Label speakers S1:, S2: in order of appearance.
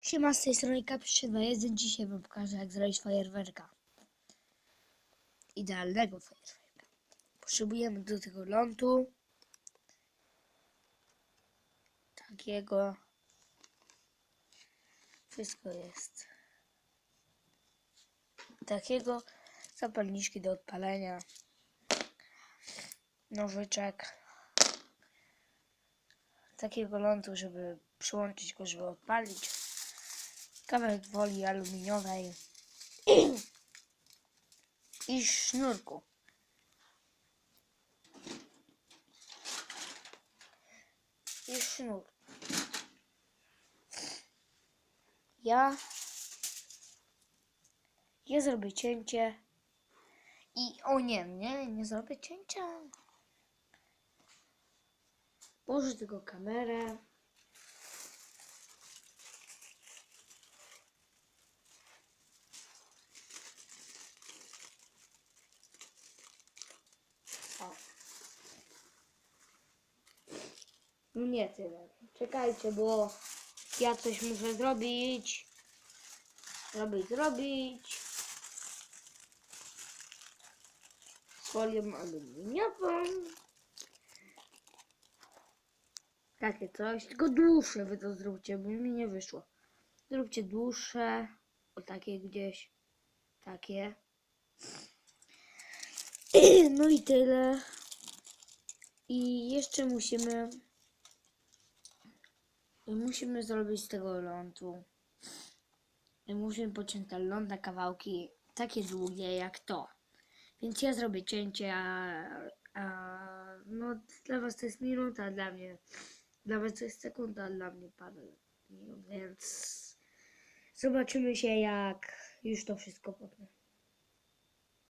S1: Siema, z tej strony Kap321. Dzisiaj wam pokażę, jak zrobić fajerwerka. Idealnego fajerwerka. Potrzebujemy do tego lądu. Takiego. Wszystko jest. Takiego. Zapalniczki do odpalenia. Nożyczek. Takiego lądu, żeby przyłączyć go, żeby odpalić kawałek woli aluminiowej i sznurku. I sznur. Ja ja zrobię cięcie i o nie, nie, nie zrobię cięcia. Położę tylko kamerę. Nie tyle. Czekajcie, bo ja coś muszę zrobić. Zrobić, zrobić. Z folią aluminiową. Takie coś, tylko dłuższe wy to zróbcie, bo mi nie wyszło. Zróbcie dłuższe, o takie gdzieś, takie. No i tyle. I jeszcze musimy musimy zrobić z tego lądu. Musimy pociąć ten ląd na kawałki takie długie jak to. Więc ja zrobię cięcie, a, a no dla was to jest minuta, dla mnie dla was to jest sekunda, dla mnie parę minut, więc zobaczymy się jak już to wszystko potnę.